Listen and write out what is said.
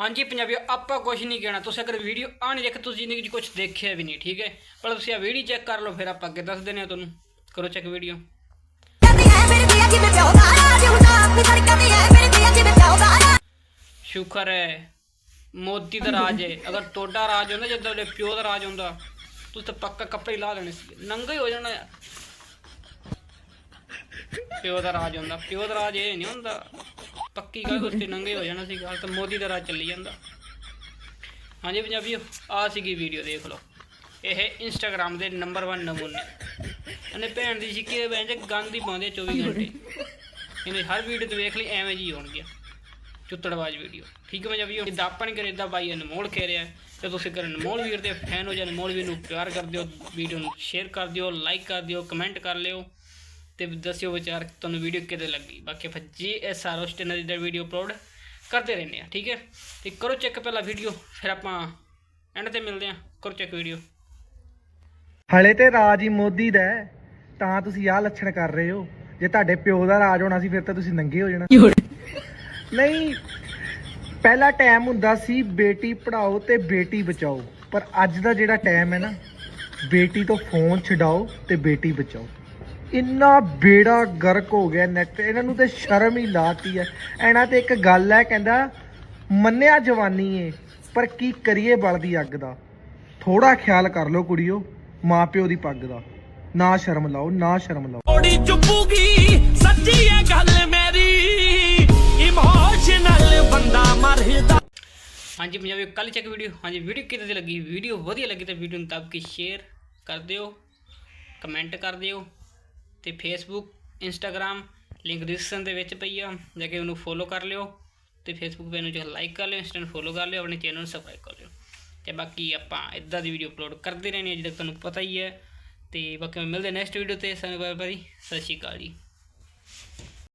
ਹਾਂਜੀ ਪੰਜਾਬੀ ਆਪਾਂ ਕੁਝ ਨਹੀਂ ਕਹਿਣਾ। ਤੁਸੀਂ ਅਗਰ ਵੀਡੀਓ ਆ ਨਹੀਂ ਦੇਖ, ਤੁਸੀਂ ਜ਼ਿੰਦਗੀ 'ਚ ਕੁਝ ਦੇਖਿਆ ਵੀ ਨਹੀਂ, ਠੀਕ ਹੈ? ਪਰ ਤੁਸੀਂ ਆ ਵੀਡੀਓ ਚੈੱਕ ਕਰ ਲਓ, ਫਿਰ ਆਪਾਂ ਅੱਗੇ ਦੱਸ ਦਿੰਦੇ ਹਾਂ ਤੁਹਾਨੂੰ। ਕਰੋ ਚੈੱਕ ਵੀਡੀਓ ਸ਼ੁਕਰ ਹੈ, ਮੋਦੀ ਦਾ ਰਾਜ ਹੈ। ਅਗਰ ਤੁਹਾਡਾ ਰਾਜ ਹੁੰਦਾ, ਜਿੱਦਾਂ ਉਹਦੇ ਪਿਓ ਦਾ ਰਾਜ ਹੁੰਦਾ, ਤੁਸੀਂ ਤਾਂ ਪੱਕਾ ਕੱਪੜੇ ਲਾ ਲੈਣੇ ਸੀ। ਨੰਗਾ ਹੀ ਹੋ ਜਾਣਾ। ਪਿਓ ਦਾ ਰਾਜ ਹੁੰਦਾ, ਪਿਓ ਦਾ ਰਾਜ ਇਹ ਨਹੀਂ ਹੁੰਦਾ। ਪੱਕੀ ਗੱਲ ਉਸ ਤੇ ਨੰਗੇ ਹੋ ਜਾਣਾ ਸੀ ਗੱਲ ਤਾਂ ਮੋਦੀ ਦਾ ਰਾਜ ਚੱਲੀ ਜਾਂਦਾ। ਹਾਂਜੀ ਪੰਜਾਬੀਓ ਆ ਸੀਗੀ ਵੀਡੀਓ ਦੇਖ ਲਓ। ਇਹ ਇੰਸਟਾਗ੍ਰam ਦੇ ਨੰਬਰ 1 ਨਮੂਨੇ। ਇਹਨੇ ਭੈਣ ਦੀ ਸਿੱਕੀ ਦੇ ਬੈਂਚ ਗੰਦ ਹੀ ਪਾਉਂਦੇ ਆ 24 ਘੰਟੇ। ਇਹਨੇ ਹਰ ਵੀਡੀਓ ਤੇ ਵੇਖ ਲਈ ਐਵੇਂ ਜੀ ਹੋਣਗੇ। ਚੁੱਤੜਵਾਜ ਵੀਡੀਓ ਠੀਕ ਹੈ ਪੰਜਾਬੀਓ? ਜਿੱਦਾਂ ਆਪਾਂ ਨਹੀਂ ਕਰੇ ਬਾਈ ਅਨਮੋਲ ਕਹਿ ਰਿਹਾ ਹੈ, ਤੇ ਤੁਸੀਂ ਕਰਨ ਅਨਮੋਲ ਵੀਰ ਦੇ ਫੈਨ ਹੋ ਜਾਂ ਅਨਮੋਲ ਵੀਰ ਨੂੰ ਪਿਆਰ ਕਰ ਦਿਓ ਵੀਡੀਓ ਨੂੰ ਸ਼ੇਅਰ ਕਰ ਦਿਓ ਲਾਈਕ ਕਰ ਦਿਓ ਕਮੈਂਟ ਕਰ ਲਿਓ। ਤੇ ਦੱਸਿਓ ਵਿਚਾਰ, ਤੁਹਾਨੂੰ ਵੀਡੀਓ ਕਿਵੇਂ ਲੱਗੀ? ਬਾਕੀ ਆਪਾਂ ਜੀ ਐਸ ਆਰ ਉਸ ਚੈਨਲ ਦੀ ਵੀਡੀਓ ਅਪਲੋਡ ਕਰਦੇ ਰਹਿੰਦੇ ਆ ਠੀਕ ਹੈ? ਤੇ ਕਰੋ ਚੈੱਕ ਪਹਿਲਾਂ ਵੀਡੀਓ ਫਿਰ ਆਪਾਂ ਐਂਡ ਤੇ ਮਿਲਦੇ ਆ ਕਰੋ ਚੈੱਕ ਵੀਡੀਓ ਹਲੇ ਤੇ ਰਾਜ ਹੀ ਮੋਦੀ ਦਾ ਤਾਂ ਤੁਸੀਂ ਆਹ ਲੱਛਣ ਕਰ ਰਹੇ ਹੋ। ਜੇ ਤੁਹਾਡੇ ਪਿਓ ਦਾ ਰਾਜ ਹੋਣਾ ਸੀ, ਫਿਰ ਤਾਂ ਤੁਸੀਂ ਨੰਗੇ ਹੋ ਜਾਣਾ। ਨਹੀਂ, ਪਹਿਲਾ ਟਾਈਮ ਹੁੰਦਾ ਸੀ, ਬੇਟੀ ਪੜਾਓ ਤੇ ਬੇਟੀ ਬਚਾਓ। ਪਰ ਅੱਜ ਦਾ ਜਿਹੜਾ ਟਾਈਮ ਹੈ ਨਾ, ਬੇਟੀ ਤੋਂ ਫੋਨ ਛਡਾਓ ਤੇ ਬੇਟੀ ਬਚਾਓ। ਇੰਨਾ ਬੇੜਾ ਗਰਕ ਹੋ ਗਿਆ ਨੈਟ ਇਹਨਾਂ ਨੂੰ ਤੇ ਸ਼ਰਮ ਹੀ ਲਾਤੀ ਹੈ ਇਹਨਾਂ ਤੇ ਇੱਕ ਗੱਲ ਹੈ ਕਹਿੰਦਾ ਮੰਨਿਆ ਜਵਾਨੀ ਏ ਪਰ ਕੀ ਕਰੀਏ ਬਲਦੀ ਅੱਗ ਦਾ। ਥੋੜਾ ਖਿਆਲ ਕਰ ਲਓ ਕੁੜੀਓ ਮਾਂ ਪਿਓ ਦੀ ਪੱਗ ਦਾ। ਨਾ ਸ਼ਰਮ ਲਾਓ ਨਾ ਸ਼ਰਮ ਲਾਓ। ਥੋੜੀ ਚੁੱਪੂਗੀ ਸੱਚੀ ਹੈ ਗੱਲ ਮੇਰੀ। ਇਮੋਸ਼ਨਲ ਬੰਦਾ ਮਰਦਾ। ਹਾਂਜੀ ਪੰਜਾਬੀ ਕੱਲ ਚੈੱਕ ਵੀਡੀਓ ਹਾਂਜੀ ਵੀਡੀਓ ਕਿਵੇਂ ਦੀ ਲੱਗੀ? ਵੀਡੀਓ ਵਧੀਆ ਲੱਗੀ ਤਾਂ ਵੀਡੀਓ ਨੂੰ ਦੱਬ ਕੇ ਸ਼ੇਅਰ ਕਰ ਦਿਓ ਕਮੈਂਟ ਕਰ ਦਿਓ। ਤੇ ਫੇਸਬੁੱਕ ਇੰਸਟਾਗ੍ਰam ਲਿੰਕ ਡਿਸਕ੍ਰਿਪਸ਼ਨ ਦੇ ਵਿੱਚ ਪਈ ਆ, ਜਾ ਕੇ ਉਹਨੂੰ ਫੋਲੋ ਕਰ ਲਿਓ ਤੇ ਫੇਸਬੁੱਕ ਪੇਜ ਨੂੰ ਜੋ ਲਾਈਕ ਕਰ ਲਿਓ ਇੰਸਟਾ ਨੂੰ ਫੋਲੋ ਕਰ ਲਿਓ, ਆਪਣੇ ਚੈਨਲ ਨੂੰ ਸਬਸਕ੍ਰਾਈਬ ਕਰ ਲਿਓ। ਤੇ ਬਾਕੀ ਆਪਾਂ ਇਦਾਂ ਦੀ ਵੀਡੀਓ ਅਪਲੋਡ ਕਰਦੇ ਰਹਿੰਦੇ ਹਾਂ, ਜਿੱਦਾਂ ਤੁਹਾਨੂੰ ਪਤਾ ਹੀ ਹੈ। ਤੇ ਬਾਕੀ ਮਿਲਦੇ ਨੈਕਸਟ ਵੀਡੀਓ ਤੇ ਸਾਨੂੰ ਬਾਏ ਬਾਏ ਸਤਿ ਸ਼੍ਰੀ ਅਕਾਲ ਜੀ।